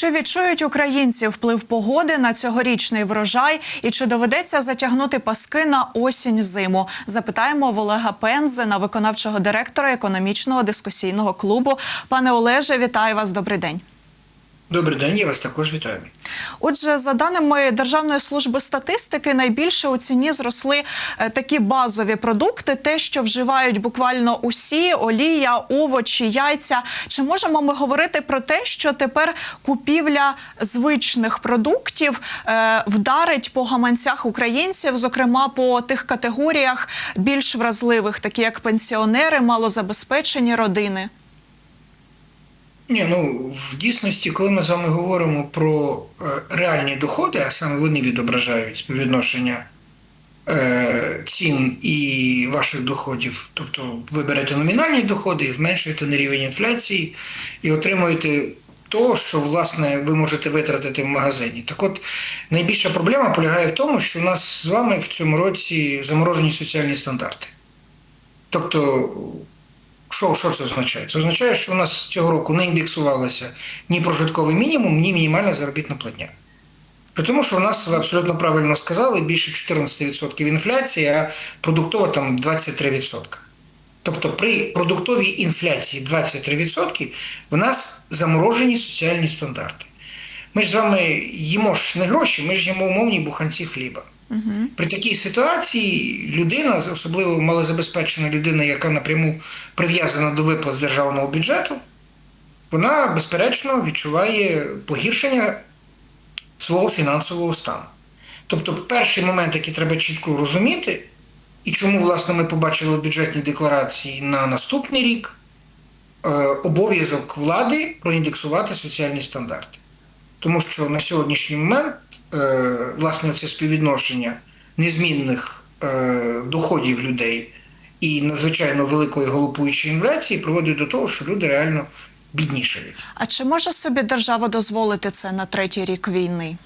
Чи відчують українці вплив погоди на цьогорічний врожай і чи доведеться затягнути паски на осінь зиму? Запитаємо в Олега Пензена, виконавчого директора економічного дискусійного клубу. Пане Олеже, вітаю вас. Добрий день. Добрий день, я вас також вітаю. Отже, за даними Державної служби статистики, найбільше у ціні зросли е, такі базові продукти, те, що вживають буквально усі: олія, овочі, яйця. Чи можемо ми говорити про те, що тепер купівля звичних продуктів е, вдарить по гаманцях українців, зокрема по тих категоріях більш вразливих, такі як пенсіонери, малозабезпечені родини? Ні, ну в дійсності, коли ми з вами говоримо про е, реальні доходи, а саме вони відображають співвідношення е, цін і ваших доходів, тобто ви берете номінальні доходи і зменшуєте на рівень інфляції і отримуєте то, що власне ви можете витратити в магазині. Так от найбільша проблема полягає в тому, що у нас з вами в цьому році заморожені соціальні стандарти. Тобто що, що це означає? Це означає, що у нас цього року не індексувалося ні прожитковий мінімум, ні мінімальна заробітна платня. При тому, що у нас, ви абсолютно правильно сказали, більше 14% інфляції, а продуктова там 23%. Тобто при продуктовій інфляції 23% в нас заморожені соціальні стандарти. Ми ж з вами їмо ж не гроші, ми ж їмо умовні буханці хліба. При такій ситуації людина, особливо малозабезпечена людина, яка напряму прив'язана до виплат з державного бюджету, вона, безперечно, відчуває погіршення свого фінансового стану. Тобто, перший момент, який треба чітко розуміти, і чому, власне, ми побачили в бюджетній декларації на наступний рік е, обов'язок влади проіндексувати соціальні стандарти. Тому що на сьогоднішній момент власне це співвідношення незмінних е, доходів людей і надзвичайно великої голопуючої інфляції приводить до того, що люди реально біднішають. А чи може собі держава дозволити це на третій рік війни?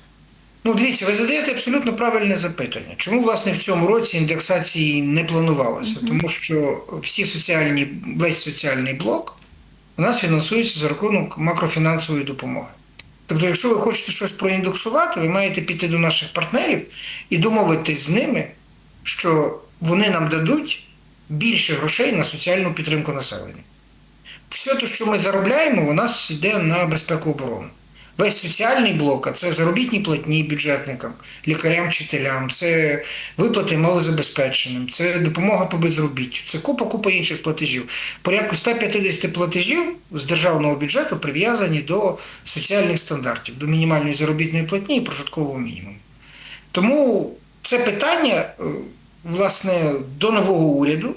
Ну, дивіться, ви задаєте абсолютно правильне запитання. Чому власне в цьому році індексації не планувалося? Тому що всі соціальні, весь соціальний блок у нас фінансується за рахунок макрофінансової допомоги. Тобто, якщо ви хочете щось проіндексувати, ви маєте піти до наших партнерів і домовитись з ними, що вони нам дадуть більше грошей на соціальну підтримку населення. Все те, що ми заробляємо, у нас йде на безпеку оборони. Весь соціальний блок, а це заробітні платні бюджетникам, лікарям, вчителям, це виплати малозабезпеченим, це допомога по безробіттю, це купа-купа інших платежів. Порядку 150 платежів з державного бюджету прив'язані до соціальних стандартів, до мінімальної заробітної платні і прожиткового мінімуму. Тому це питання, е, власне, до нового уряду.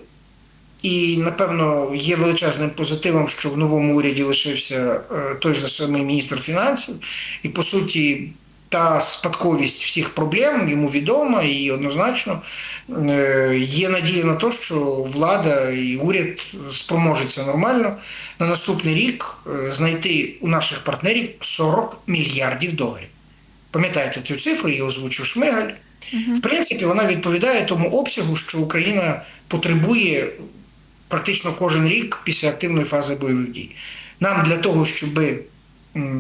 І, напевно, є величезним позитивом, що в новому уряді лишився е, той же самий міністр фінансів, і по суті. Та спадковість всіх проблем йому відома і однозначно е, є надія на те, що влада і уряд спроможеться нормально на наступний рік е, знайти у наших партнерів 40 мільярдів доларів. Пам'ятаєте цю цифру, її озвучив Шмигаль. В принципі, вона відповідає тому обсягу, що Україна потребує практично кожен рік після активної фази бойових дій. Нам для того, щоб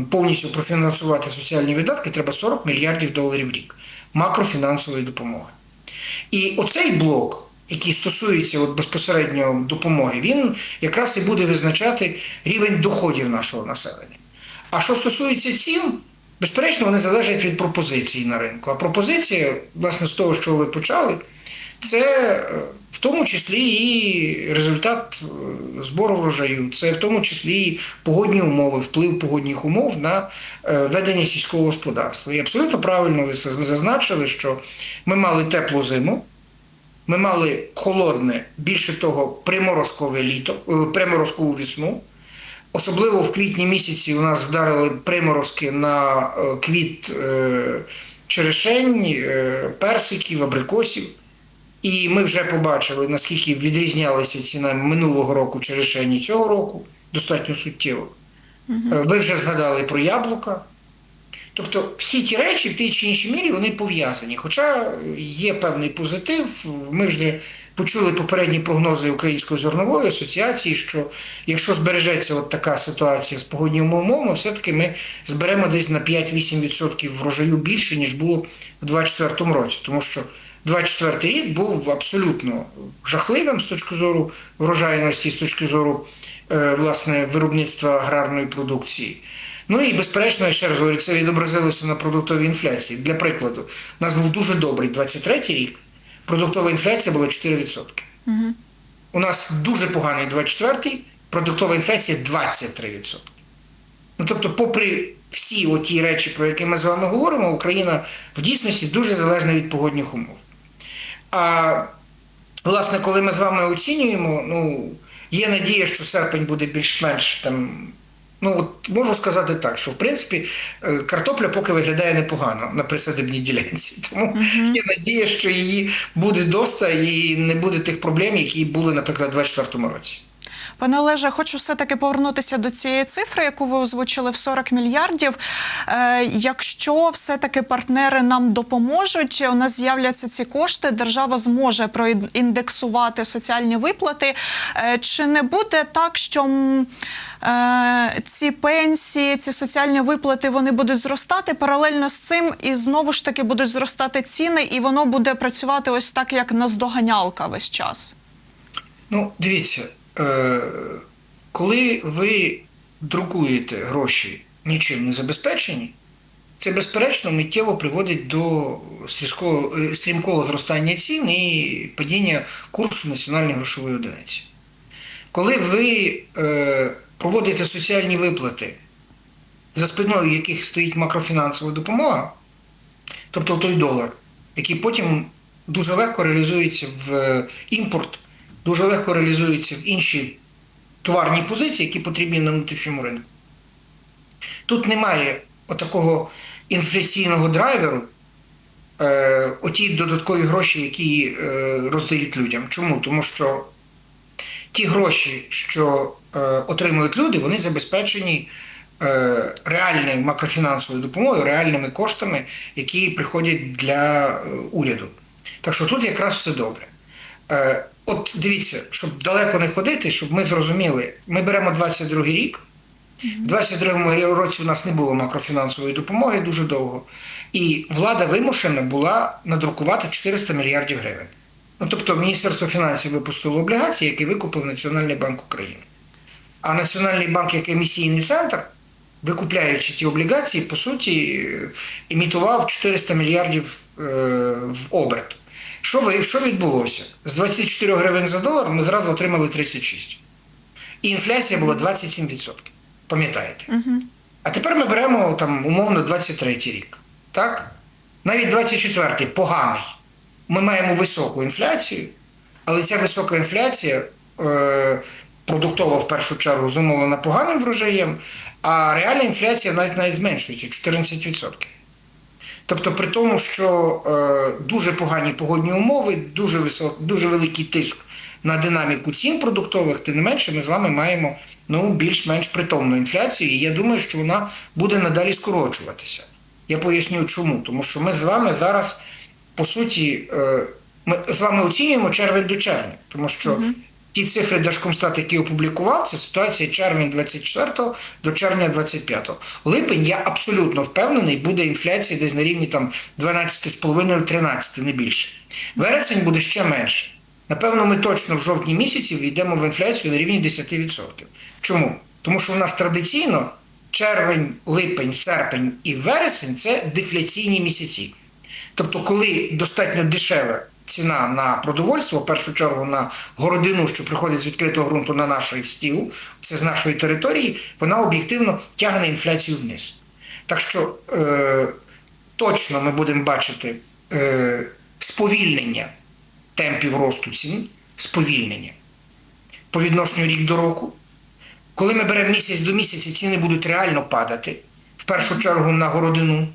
повністю профінансувати соціальні видатки, треба 40 мільярдів доларів в рік макрофінансової допомоги. І оцей блок, який стосується от безпосередньо допомоги, він якраз і буде визначати рівень доходів нашого населення. А що стосується цін, безперечно, вони залежать від пропозиції на ринку. А пропозиція, власне, з того, що ви почали, це в тому числі і результат збору врожаю, це в тому числі і погодні умови, вплив погодних умов на ведення сільського господарства. І абсолютно правильно ви зазначили, що ми мали теплу зиму, ми мали холодне, більше того, приморозкове літо, приморозкову весну. Особливо в квітні місяці у нас вдарили приморозки на квіт черешень, персиків, абрикосів. І ми вже побачили, наскільки відрізнялися ціна минулого року черешені цього року, достатньо суттєво. Угу. Ви вже згадали про яблука. Тобто всі ті речі в тій чи іншій мірі вони пов'язані. Хоча є певний позитив, ми вже почули попередні прогнози Української зернової асоціації, що якщо збережеться от така ситуація з погодніми умовами, все-таки ми зберемо десь на 5-8% врожаю більше, ніж було в 2024 році. Тому що 24 рік був абсолютно жахливим з точки зору врожайності, з точки зору е, власне виробництва аграрної продукції. Ну і безперечно, я ще раз говорю, це відобразилося на продуктовій інфляції. Для прикладу, у нас був дуже добрий 23 рік, продуктова інфляція була 4%. У нас дуже поганий 24-й, продуктова інфляція 23%. Ну тобто, попри всі оті речі, про які ми з вами говоримо, Україна в дійсності дуже залежна від погодних умов. А власне, коли ми з вами оцінюємо, ну, є надія, що серпень буде більш-менш там. Ну, от можу сказати так, що в принципі е, картопля поки виглядає непогано на присадибній ділянці. Тому є надія, що її буде доста і не буде тих проблем, які були, наприклад, у 2024 році. Пане Олеже, хочу все-таки повернутися до цієї цифри, яку ви озвучили в 40 мільярдів. Е, якщо все-таки партнери нам допоможуть, у нас з'являться ці кошти, держава зможе проіндексувати соціальні виплати. Е, чи не буде так, що е, ці пенсії, ці соціальні виплати вони будуть зростати паралельно з цим, і знову ж таки будуть зростати ціни, і воно буде працювати ось так, як наздоганялка весь час? Ну, дивіться, коли ви друкуєте гроші нічим не забезпечені, це безперечно миттєво приводить до стрімкого, е, стрімкого зростання цін і падіння курсу національної грошової одиниці. Коли ви е, проводите соціальні виплати, за спиною яких стоїть макрофінансова допомога, тобто той долар, який потім дуже легко реалізується в е, імпорт, дуже легко реалізується в інші товарні позиції, які потрібні на внутрішньому ринку. Тут немає отакого інфляційного драйверу, е, оті додаткові гроші, які е, роздають людям. Чому? Тому що ті гроші, що е, отримують люди, вони забезпечені е, реальною макрофінансовою допомогою, реальними коштами, які приходять для е, уряду. Так що тут якраз все добре. Е, от дивіться, щоб далеко не ходити, щоб ми зрозуміли, ми беремо 22 рік. У 22 році у нас не було макрофінансової допомоги дуже довго. І влада вимушена була надрукувати 400 мільярдів гривень. Ну, тобто Міністерство фінансів випустило облігації, які викупив Національний банк України. А Національний банк, як емісійний центр, викупляючи ті облігації, по суті, е, імітував 400 мільярдів е, в оберт. Що, ви, що відбулося? З 24 гривень за долар ми зразу отримали 36. І інфляція була 27%. Пам'ятаєте? А тепер ми беремо там умовно 23 рік. Так? Навіть 24-й поганий. Ми маємо високу інфляцію, але ця висока інфляція е, продуктова в першу чергу зумовлена поганим врожаєм, а реальна інфляція навіть навіть зменшується 14%. Тобто, при тому, що е, дуже погані погодні умови, дуже висок, дуже великий тиск на динаміку цін продуктових, тим не менше, ми з вами маємо ну, більш-менш притомну інфляцію, і я думаю, що вона буде надалі скорочуватися. Я поясню чому. Тому що ми з вами зараз, по суті, е, ми з вами оцінюємо червень до червня, тому що ті цифри Держкомстат, які опублікував, це ситуація червень 24 до червня 25. Липень, я абсолютно впевнений, буде інфляція десь на рівні там 12,5-13, не більше. Вересень буде ще менше. Напевно, ми точно в жовтні місяці війдемо в інфляцію на рівні 10%. Чому? Тому що у нас традиційно червень, липень, серпень і вересень це дефляційні місяці. Тобто, коли достатньо дешева ціна на продовольство, в першу чергу на городину, що приходить з відкритого ґрунту на наш стіл, це з нашої території, вона об'єктивно тягне інфляцію вниз. Так що е, точно ми будемо бачити е, сповільнення темпів росту цін, сповільнення по відношенню рік до року. Коли ми беремо місяць до місяця, ціни будуть реально падати, в першу чергу на городину.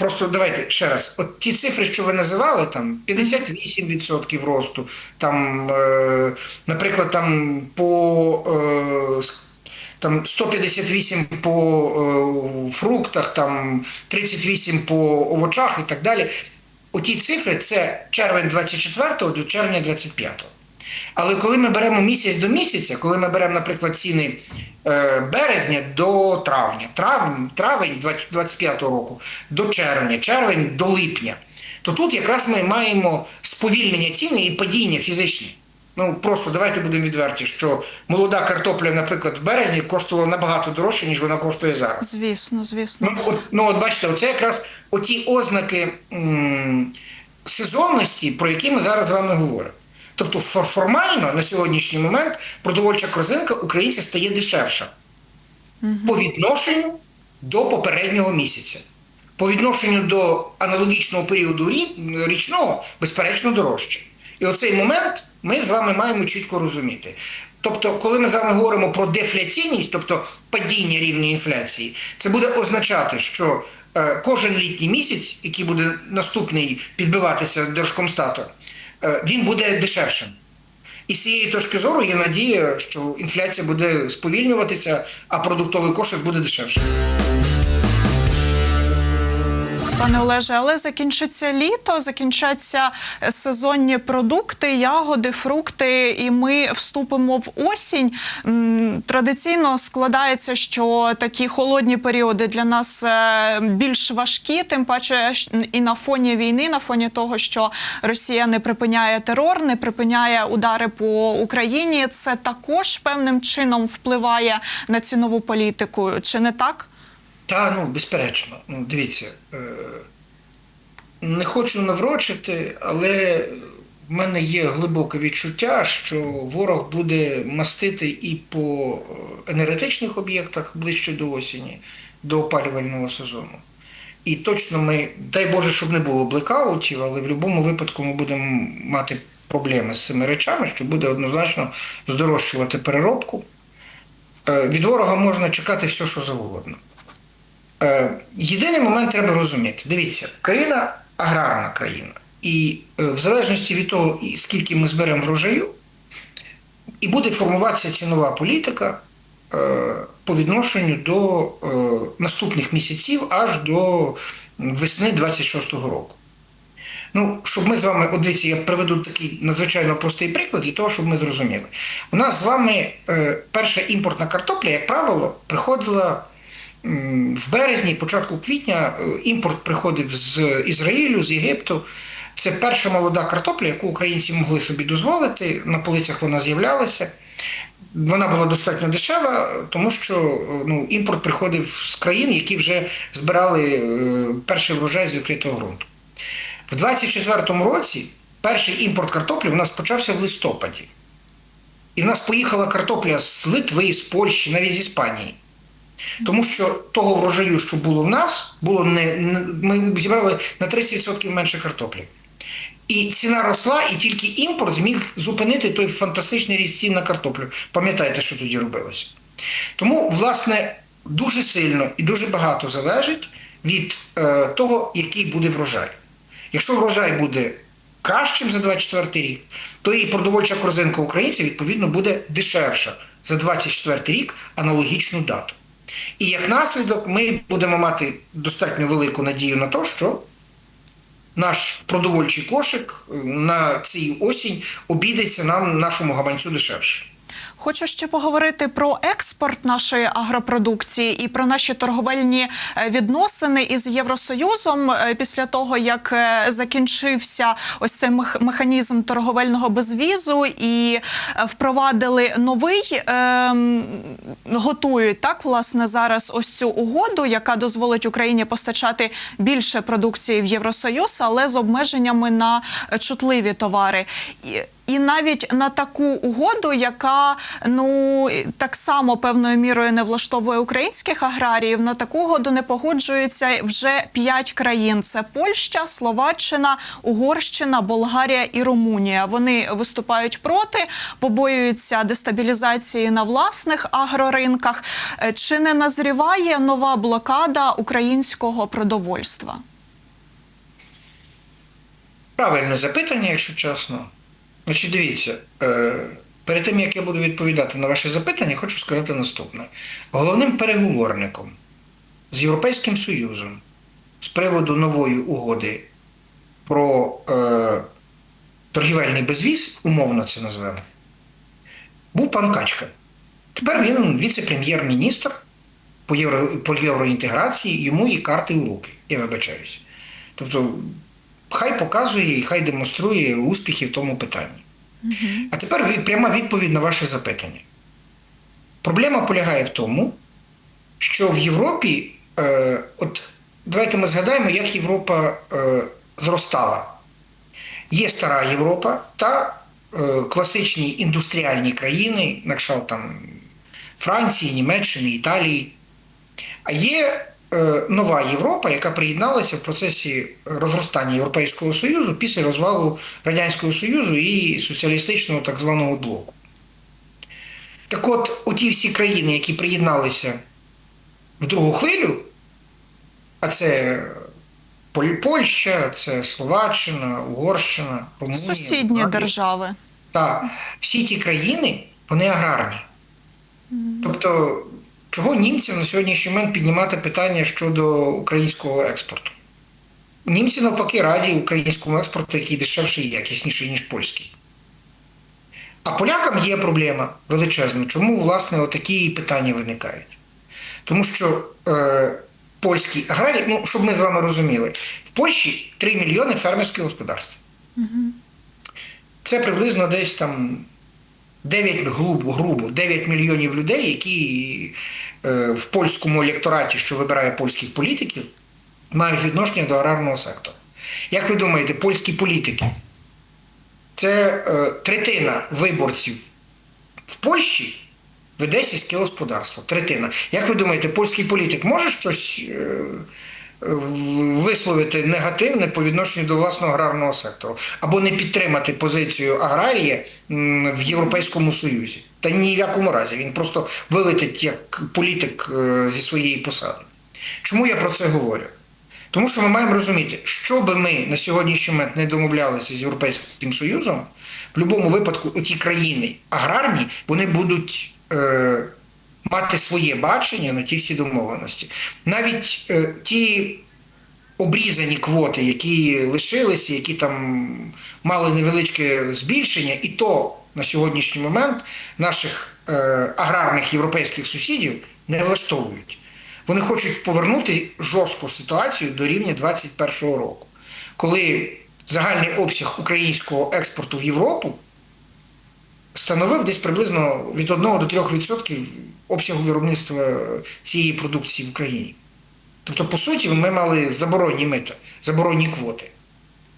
Просто давайте ще раз, от ті цифри, що ви називали, там 58% росту, там, е, наприклад, там по е, там 158 по е, фруктах, там 38 по овочах і так далі. оті цифри це червень 24 до червня 25. Але коли ми беремо місяць до місяця, коли ми беремо, наприклад, ціни е, березня до травня, травень, травень 25 року до червня, червень до липня, то тут якраз ми маємо сповільнення ціни і падіння фізичне. Ну просто давайте будемо відверті, що молода картопля, наприклад, в березні коштувала набагато дорожче, ніж вона коштує зараз. Звісно, звісно. Ну, от, ну, от бачите, оце якраз оті ознаки м, сезонності, про які ми зараз з вами говоримо. Тобто формально на сьогоднішній момент продовольча корзинка українця стає дешевша по відношенню до попереднього місяця. По відношенню до аналогічного періоду річного, безперечно, дорожче. І оцей момент ми з вами маємо чітко розуміти. Тобто, коли ми з вами говоримо про дефляційність, тобто падіння рівня інфляції, це буде означати, що е, кожен літній місяць, який буде наступний підбиватися Держкомстатом, е, він буде дешевшим. І з цієї точки зору є надія, що інфляція буде сповільнюватися, а продуктовий кошик буде дешевшим. Пане Олеже, але закінчиться літо, закінчаться е, сезонні продукти, ягоди, фрукти, і ми вступимо в осінь. Традиційно складається, що такі холодні періоди для нас е, більш важкі, тим паче і на фоні війни, на фоні того, що Росія не припиняє терор, не припиняє удари по Україні. Це також певним чином впливає на цінову політику. Чи не так? Та, ну, безперечно. Ну, дивіться, е, не хочу наврочити, але в мене є глибоке відчуття, що ворог буде мастити і по е, енергетичних об'єктах ближче до осені, до опалювального сезону. І точно ми, дай Боже, щоб не було блекаутів, але в будь-якому випадку ми будемо мати проблеми з цими речами, що буде однозначно здорожчувати переробку. Е, Від ворога можна чекати все, що завгодно. Е, Єдиний момент треба розуміти. Дивіться, країна аграрна країна. І е, в залежності від того, скільки ми зберемо врожаю, і буде формуватися цінова політика е, по відношенню до наступних місяців аж до весни 26-го року. Ну, щоб ми з вами, от дивіться, я приведу такий надзвичайно простий приклад для того, щоб ми зрозуміли. У нас з вами перша імпортна картопля, як правило, приходила в березні, початку квітня, е, імпорт приходив з Ізраїлю, з Єгипту. Це перша молода картопля, яку українці могли собі дозволити. На полицях вона з'являлася. Вона була достатньо дешева, тому що е, ну, імпорт приходив з країн, які вже збирали е, перший врожай з відкритого ґрунту. В 24-му році перший імпорт картоплі в нас почався в листопаді. І в нас поїхала картопля з Литви, з Польщі, навіть з Іспанії. Тому що того врожаю, що було в нас, було не, ми зібрали на 30% менше картоплі. І ціна росла, і тільки імпорт зміг зупинити той фантастичний ріст цін на картоплю. Пам'ятаєте, що тоді робилося? Тому, власне, дуже сильно і дуже багато залежить від е, того, який буде врожай. Якщо врожай буде кращим за 24 рік, то і продовольча корзинка українців, відповідно, буде дешевша за 24 рік аналогічну дату. І як наслідок ми будемо мати достатньо велику надію на те, що наш продовольчий кошик е, на цій осінь обійдеться нам нашому гаманцю дешевше. Хочу ще поговорити про експорт нашої агропродукції і про наші торговельні е, відносини із Євросоюзом е, після того, як е, закінчився ось цей механізм торговельного безвізу і впровадили новий, ем, готують так власне зараз ось цю угоду, яка дозволить Україні постачати більше продукції в Євросоюз, але з обмеженнями на чутливі товари. І навіть на таку угоду, яка ну так само певною мірою не влаштовує українських аграріїв, на таку угоду не погоджуються вже п'ять країн: це Польща, Словаччина, Угорщина, Болгарія і Румунія. Вони виступають проти, побоюються дестабілізації на власних агроринках. Е, Чи не назріває нова блокада українського продовольства? Правильне запитання, якщо чесно. Значить, дивіться, е, перед тим як я буду відповідати на ваше запитання, хочу сказати наступне: головним переговорником з Європейським Союзом з приводу нової угоди про е, торгівельний безвіз, умовно це назвемо, був пан Качка. Тепер він віце-прем'єр-міністр по, по євроінтеграції, йому і карти у руки, я вибачаюся. Тобто, хай показує і хай демонструє успіхи в тому питанні. А тепер пряма відповідь на ваше запитання. Проблема полягає в тому, що в Європі, е, от давайте ми згадаємо, як Європа е, зростала. Є стара Європа та е, класичні індустріальні країни, на кшталт там Франції, Німеччини, Італії. А є нова Європа, яка приєдналася в процесі розростання Європейського Союзу після розвалу Радянського Союзу і соціалістичного так званого блоку. Так от, оті всі країни, які приєдналися в другу хвилю, а це Польща, це Словаччина, Угорщина, Румунія. Сусідні Болгарія. держави. Так, всі ті країни, вони аграрні. Тобто, чого німцям на сьогоднішній момент піднімати питання щодо українського експорту? Німці навпаки раді українському експорту, який дешевший і якісніший, ніж польський. А полякам є проблема величезна. Чому, власне, отакі питання виникають? Тому що е, польські аграрії, ну, щоб ми з вами розуміли, в Польщі 3 мільйони фермерських господарств. Це приблизно десь там 9 грубо, грубо 9 мільйонів людей, які в польському електораті, що вибирає польських політиків, мають відношення до аграрного сектору. Як ви думаєте, польські політики це е, третина виборців в Польщі веде сільське господарство. Третина. Як ви думаєте, польський політик може щось е, е, висловити негативне по відношенню до власного аграрного сектору або не підтримати позицію аграрія м, в Європейському Союзі? Та ні в якому разі. Він просто вилетить як політик е, зі своєї посади. Чому я про це говорю? Тому що ми маємо розуміти, що би ми на сьогоднішній момент не домовлялися з Європейським Союзом, в будь-якому випадку оті країни аграрні вони будуть е, мати своє бачення на ті всі домовленості. Навіть е, ті обрізані квоти, які лишилися, які там мали невеличке збільшення, і то на сьогоднішній момент наших е, аграрних європейських сусідів не влаштовують. Вони хочуть повернути жорстку ситуацію до рівня 2021 року, коли загальний обсяг українського експорту в Європу становив десь приблизно від 1 до 3% обсягу виробництва цієї продукції в Україні. Тобто, по суті, ми мали заборонні мита, заборонні квоти.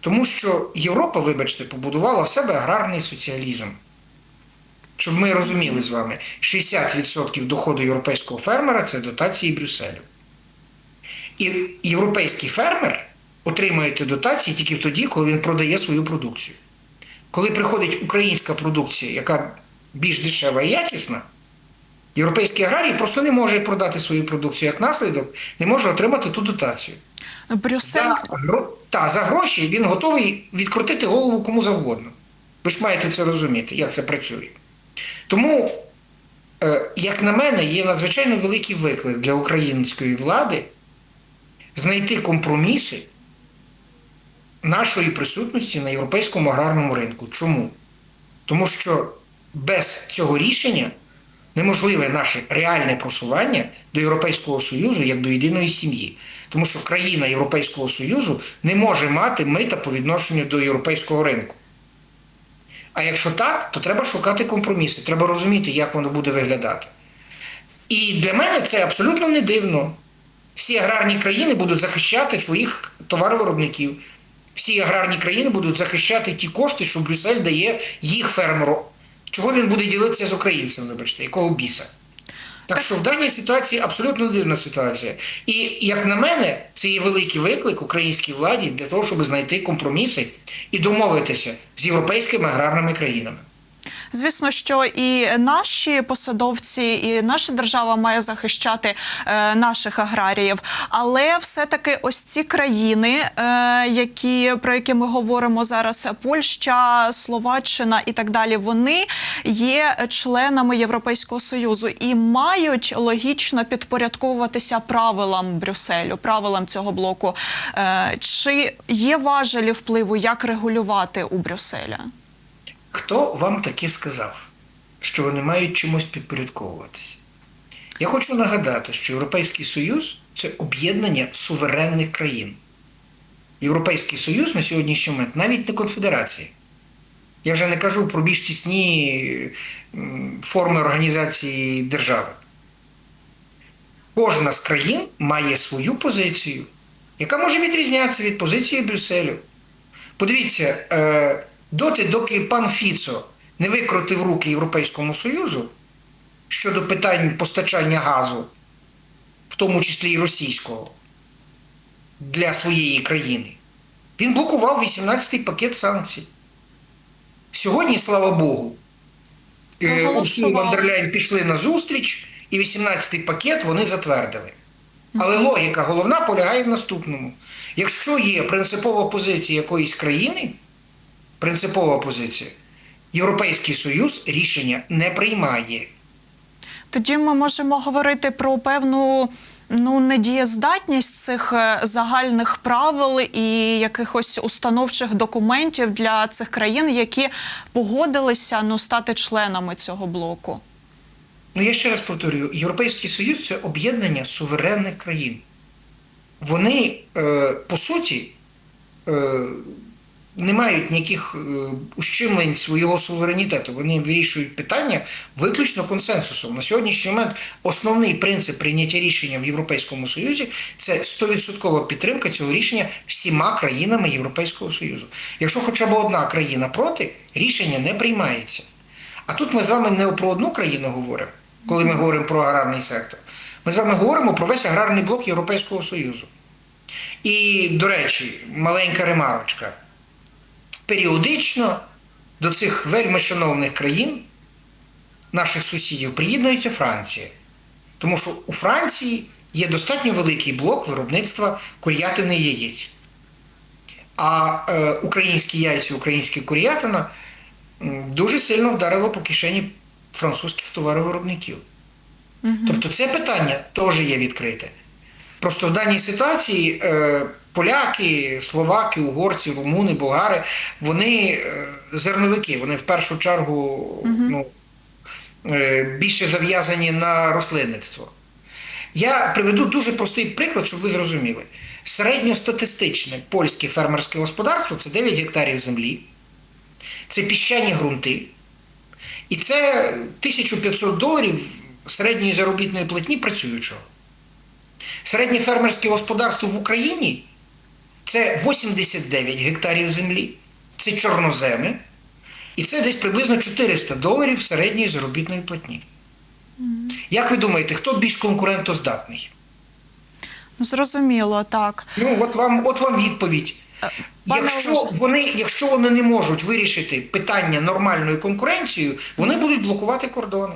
Тому що Європа, вибачте, побудувала в себе аграрний соціалізм. Щоб ми розуміли з вами, 60% доходу європейського фермера це дотації Брюсселю. І європейський фермер отримує дотації тільки тоді, коли він продає свою продукцію. Коли приходить українська продукція, яка більш дешева і якісна, європейський аграрій просто не може продати свою продукцію як наслідок, не може отримати ту дотацію. Брюссель За, гро- та, за гроші він готовий відкрутити голову кому завгодно. Ви ж маєте це розуміти, як це працює. Тому, е, як на мене, є надзвичайно великий виклик для української влади знайти компроміси нашої присутності на європейському аграрному ринку. Чому? Тому що без цього рішення неможливе наше реальне просування до Європейського Союзу як до єдиної сім'ї. Тому що країна Європейського Союзу не може мати мита по відношенню до європейського ринку. А якщо так, то треба шукати компроміси, треба розуміти, як воно буде виглядати. І для мене це абсолютно не дивно. Всі аграрні країни будуть захищати своїх товаровиробників. Всі аграрні країни будуть захищати ті кошти, що Брюссель дає їх фермеру. Чого він буде ділитися з українцем, вибачте, якого біса? Так що в даній ситуації абсолютно дивна ситуація. І як на мене, це є великий виклик українській владі для того, щоб знайти компроміси і домовитися з європейськими аграрними країнами. Звісно, що і наші посадовці, і наша держава має захищати е, наших аграріїв. Але все-таки ось ці країни, е, які про які ми говоримо зараз, Польща, Словаччина і так далі, вони є членами Європейського союзу і мають логічно підпорядковуватися правилам Брюсселю, правилам цього блоку. Е, чи є важелі впливу, як регулювати у Брюсселя? Хто вам таке сказав, що вони мають чимось підпорядковуватися? Я хочу нагадати, що Європейський Союз це об'єднання суверенних країн. Європейський Союз на сьогоднішній момент навіть не конфедерація. Я вже не кажу про більш тісні форми організації держави. Кожна з країн має свою позицію, яка може відрізнятися від позиції Брюсселю. Подивіться, е, доти, доки пан Фіцо не викрутив руки Європейському Союзу щодо питань постачання газу, в тому числі і російського, для своєї країни, він блокував 18-й пакет санкцій. Сьогодні, слава Богу, е, Урсула Проголосував. Ван дер Ляйн пішли на зустріч, і 18-й пакет вони затвердили. Але логіка головна полягає в наступному: якщо є принципова позиція якоїсь країни, принципова позиція, Європейський Союз рішення не приймає. Тоді ми можемо говорити про певну ну недієздатність цих е, загальних правил і якихось установчих документів для цих країн, які погодилися ну стати членами цього блоку. Ну, я ще раз повторюю: Європейський Союз це об'єднання суверенних країн. Вони, е, по суті, е, не мають ніяких е, ущемлень свого суверенітету. Вони вирішують питання виключно консенсусом. На сьогоднішній момент основний принцип прийняття рішення в Європейському Союзі це 100% підтримка цього рішення всіма країнами Європейського Союзу. Якщо хоча б одна країна проти, рішення не приймається. А тут ми з вами не про одну країну говоримо, коли ми говоримо про аграрний сектор. Ми з вами говоримо про весь аграрний блок Європейського Союзу. І, до речі, маленька ремарочка. Періодично до цих вельми шановних країн, наших сусідів, приєднується Франція. Тому що у Франції є достатньо великий блок виробництва курятини яєць. А е, українські яйця, українська курятина дуже сильно вдарило по кишені французьких товаровиробників. Тобто це питання теж є відкрите. Просто в даній ситуації е, поляки, словаки, угорці, румуни, болгари, вони е, зерновики, вони в першу чергу ну, е, більше зав'язані на рослинництво. Я приведу дуже простий приклад, щоб ви зрозуміли. Середньостатистичне польське фермерське господарство це 9 гектарів землі, це піщані ґрунти, і це 1500 доларів середньої заробітної платні працюючого. Середнє фермерське господарство в Україні це 89 гектарів землі, це чорноземи, і це десь приблизно 400 доларів середньої заробітної платні. Як ви думаєте, хто більш конкурентоздатний? Ну, Зрозуміло, так. Ну, от вам, от вам відповідь. Пане Якщо вони, якщо вони не можуть вирішити питання нормальною конкуренцією, вони будуть блокувати кордони.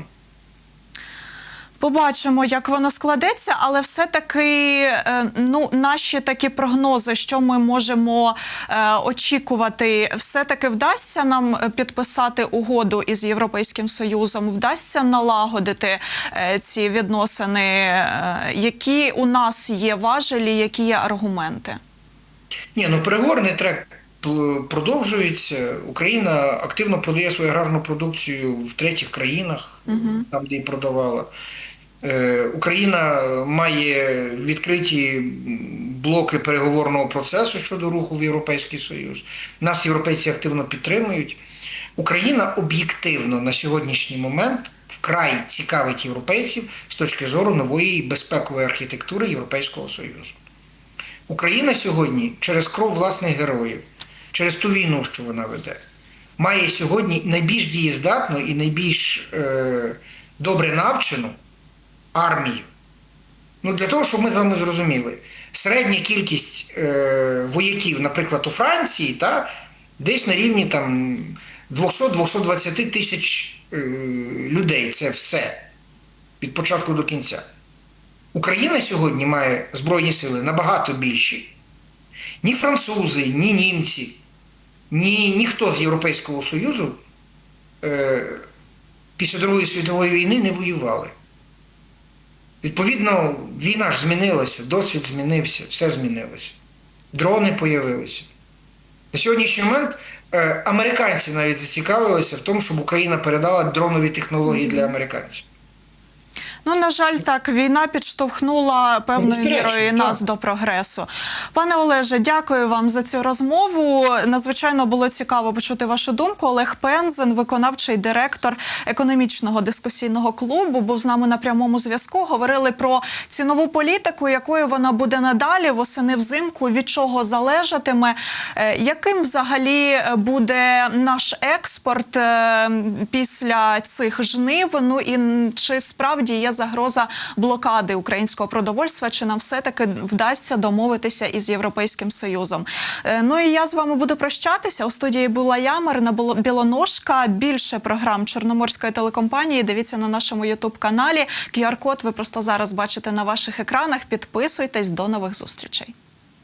Побачимо, як воно складеться, але все-таки е, ну, наші такі прогнози, що ми можемо е, очікувати, все-таки вдасться нам е, підписати угоду із Європейським Союзом, вдасться налагодити е, ці відносини, е, які у нас є важелі, які є аргументи. Ні, ну переговорний трек продовжується. Україна активно продає свою аграрну продукцію в третіх країнах, там, де її продавала. Е, Україна має відкриті блоки переговорного процесу щодо руху в Європейський Союз. Нас європейці активно підтримують. Україна об'єктивно на сьогоднішній момент вкрай цікавить європейців з точки зору нової безпекової архітектури Європейського Союзу. Україна сьогодні через кров власних героїв, через ту війну, що вона веде, має сьогодні найбільш дієздатну і найбільш е, добре навчену армію. Ну, для того, щоб ми з вами зрозуміли, середня кількість е, вояків, наприклад, у Франції, та, десь на рівні там, 200-220 тисяч е, людей. Це все від початку до кінця. Україна сьогодні має збройні сили набагато більші. Ні французи, ні німці, ні ніхто з Європейського Союзу е, після Другої світової війни не воювали. Відповідно, війна ж змінилася, досвід змінився, все змінилося. Дрони появилися. На сьогоднішній момент е, американці навіть зацікавилися в тому, щоб Україна передала дронові технології для американців. Ну на жаль, так війна підштовхнула певною мірою нас до прогресу. Пане Олеже, дякую вам за цю розмову. Надзвичайно було цікаво почути вашу думку. Олег Пензен, виконавчий директор економічного дискусійного клубу, був з нами на прямому зв'язку. Говорили про цінову політику, якою вона буде надалі восени взимку, від чого залежатиме, Е, яким взагалі буде наш експорт е, після цих жнив. Ну і чи справді є загроза блокади українського продовольства? Чи нам все таки вдасться домовитися із європейським союзом? Е, Ну і я з вами буду прощатися. У студії була я, Марина Біло- Білоножка. Більше програм Чорноморської телекомпанії. Дивіться на нашому Ютуб каналі. QR-код ви просто зараз бачите на ваших екранах. Підписуйтесь. До нових зустрічей.